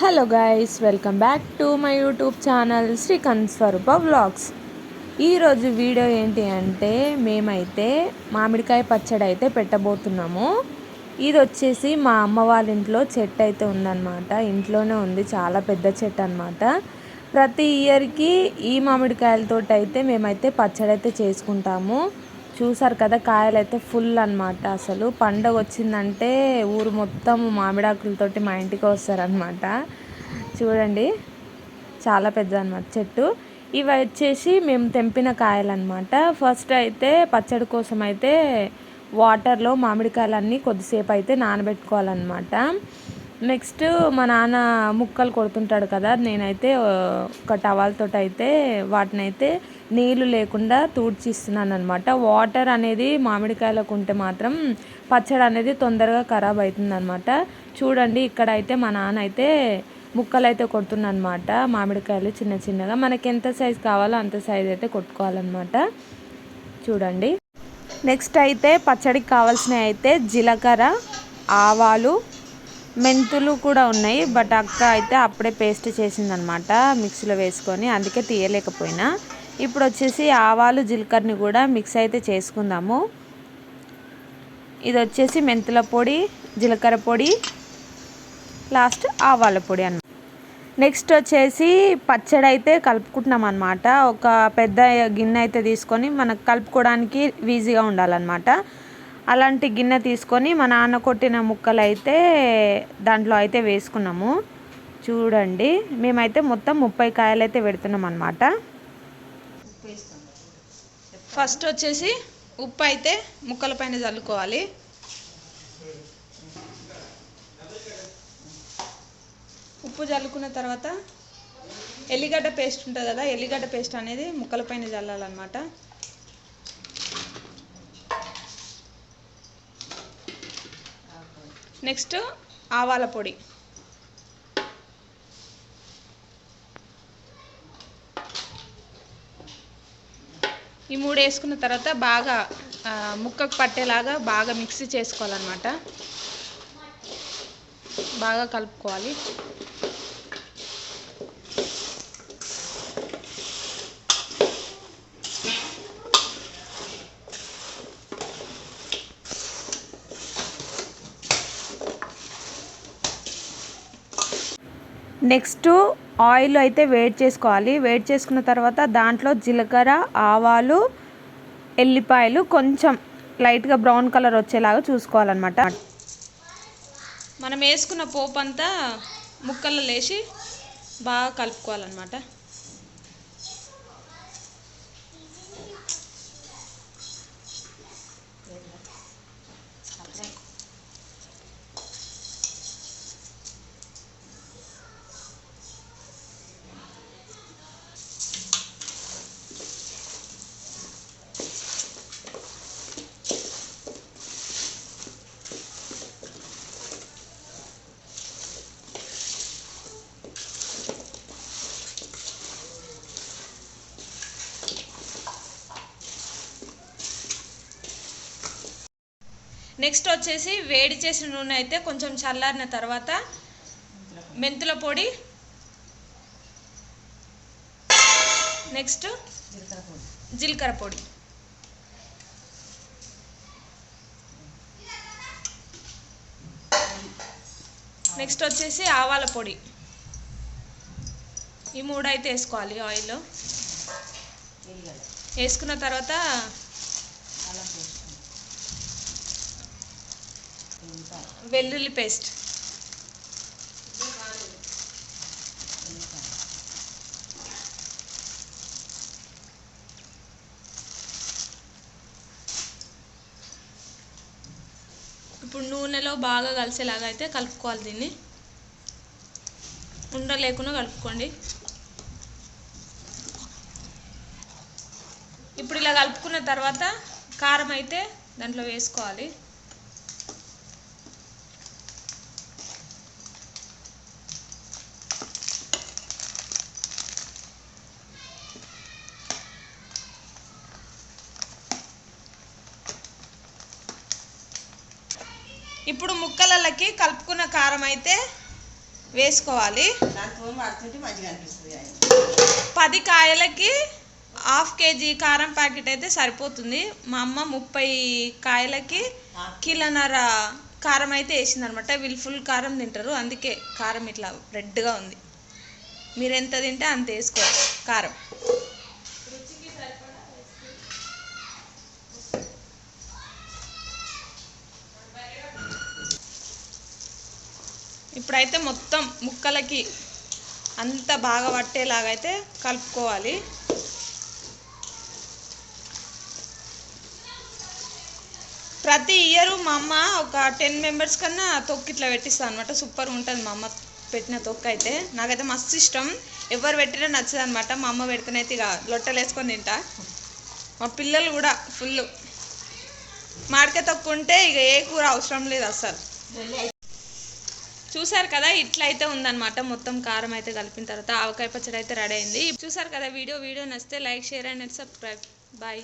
Hello guys welcome back to my YouTube channel Srikanth Swaroopa vlogs. ఈరోజు video ఏంటి అంటే మేమైతే మామిడికాయ పచ్చడి అయితే పెట్టబోతున్నాము. ఇది వచ్చేసి మా అమ్మ వాళ్ళ ఇంట్లో చెట్టు అయితే ఉందన్నమాట. ఇంట్లోనే ఉంది చాలా పెద్ద చెట్టు అనమాట ప్రతి ఇయర్కి ఈ మామిడికాయలతోటి అయితే మేమైతే పచ్చడి అయితే చేసుకుంటాము. చూసారు కదా కాయలు అయితే ఫుల్ అనమాట అసలు పండగ వచ్చిందంటే ఊరు మొత్తం మామిడాకులతోటి మా ఇంటికి వస్తారనమాట చూడండి చాలా పెద్ద అనమాట చెట్టు. ఇవి వచ్చేసి మేము తెంపిన కాయలు అనమాట ఫస్ట్ అయితే పచ్చడి కోసం అయితే వాటర్లో మామిడికాయలన్నీ కొద్దిసేపు అయితే నానబెట్టుకోవాలన్నమాట. నెక్స్ట్ మా నాన్న ముక్కలు కొడుతుంటాడు కదా నేనైతే ఒక టవాల్తో అయితే వాటిని అయితే నీళ్ళు లేకుండా తూడ్చిస్తున్నాను అనమాట వాటర్ అనేది మామిడికాయలకు ఉంటే మాత్రం పచ్చడి అనేది తొందరగా ఖరాబ్ అవుతుంది అనమాట చూడండి ఇక్కడ అయితే మా నాన్న అయితే ముక్కలు అయితే కొడుతున్నమాట మామిడికాయలు చిన్న చిన్నగా. మనకి ఎంత సైజు కావాలో అంత సైజ్ అయితే కొట్టుకోవాలన్నమాట. చూడండి. నెక్స్ట్ అయితే పచ్చడికి కావాల్సినవి అయితే జీలకర్ర ఆవాలు మెంతులు కూడా ఉన్నాయి బట్ అక్క అయితే అప్పుడే పేస్ట్ చేసిందనమాట మిక్సీలో వేసుకొని అందుకే తీయలేకపోయినా. ఇప్పుడు వచ్చేసి ఆవాలు జీలకర్రని కూడా మిక్స్ అయితే చేసుకుందాము. ఇది వచ్చేసి మెంతుల పొడి జీలకర్ర పొడి లాస్ట్ ఆవాల పొడి అన్నమాట నెక్స్ట్ వచ్చేసి పచ్చడి అయితే కలుపుకుంటున్నాం అనమాట ఒక పెద్ద గిన్నె అయితే తీసుకొని మనకు కలుపుకోవడానికి ఈజీగా ఉండాలన్నమాట. అలాంటి గిన్నె తీసుకొని మా నాన్న కొట్టిన ముక్కలు అయితే దాంట్లో అయితే వేసుకున్నాము. చూడండి మేమైతే మొత్తం ముప్పై కాయలు అయితే పెడుతున్నాం అనమాట ఫస్ట్ వచ్చేసి ఉప్పు అయితే ముక్కల పైన చల్లుకోవాలి. ఉప్పు చల్లుకున్న తర్వాత ఎల్లిగడ్డ పేస్ట్ ఉంటుంది కదా ఎల్లిగడ్డ పేస్ట్ అనేది ముక్కల పైన చల్లాలన్నమాట. నెక్స్ట్ ఆవాల పొడి. ఈ మూడు వేసుకున్న తర్వాత బాగా ముక్కకు పట్టేలాగా బాగా మిక్సీ చేసుకోవాలన్నమాట. బాగా కలుపుకోవాలి. నెక్స్ట్ ఆయిల్ అయితే వేడి చేసుకోవాలి. వేడి చేసుకున్న తర్వాత దాంట్లో జీలకర్ర ఆవాలు ఎల్లిపాయలు కొంచెం లైట్గా బ్రౌన్ కలర్ వచ్చేలాగా చూసుకోవాలన్నమాట. మనం వేసుకున్న పోపు అంతా ముక్కల్లో లేచి బాగా కలుపుకోవాలన్నమాట. నెక్స్ట్ వచ్చేసి వేడి చేసిన నూనె అయితే కొంచెం చల్లారిన తర్వాత మెంతుల పొడి. నెక్స్ట్ జీలకర్ర పొడి. నెక్స్ట్ వచ్చేసి ఆవాల పొడి. ఈ మూడు అయితే వేసుకోవాలి ఆయిల్ వేసుకున్న తర్వాత వెల్లుల్లి పేస్ట్. ఇప్పుడు నూనెలో బాగా కలిసేలాగా అయితే కలుపుకోవాలి దీన్ని. ఉండ లేకుండా కలుపుకోండి. ఇప్పుడు ఇలా కలుపుకున్న తర్వాత కారం అయితే దాంట్లో వేసుకోవాలి. ఇప్పుడు ముక్కలకి కలుపుకున్న కారం అయితే వేసుకోవాలి. పది కాయలకి హాఫ్ కేజీ కారం ప్యాకెట్ అయితే సరిపోతుంది. మా అమ్మ ముప్పై కాయలకి కిలోన్నర కారం అయితే వేసింది అనమాట వీళ్ళు ఫుల్ కారం తింటారు. అందుకే కారం ఇట్లా రెడ్గా ఉంది. మీరు ఎంత తింటే అంత వేసుకోవచ్చు కారం. ఇప్పుడైతే మొత్తం ముక్కలకి అంత బాగా పట్టేలాగైతే కలుపుకోవాలి. ప్రతి ఇయర్ మా అమ్మ ఒక టెన్ మెంబర్స్ కన్నా తొక్కు ఇట్లా పెట్టిస్తాను అనమాట సూపర్ ఉంటుంది మా అమ్మ పెట్టిన తొక్కు అయితే. నాకైతే మస్తు ఇష్టం. ఎవరు పెట్టినా నచ్చదు అనమాట మా అమ్మ పెడితేనైతే ఇక లొట్టలు వేసుకొని తింటా. మా పిల్లలు కూడా ఫుల్. మాడిక తొక్కు ఉంటే ఇక ఏ కూర అవసరం లేదు అస్సలు చూసారు కదా ఇట్లా అయితే ఉందన్నమాట. మొత్తం కారం అయితే కలిపిన తర్వాత ఆవకాయ పచ్చడి అయితే రెడీ అయింది. చూసారు కదా వీడియో వీడియో నచ్చితే like share and subscribe. Bye.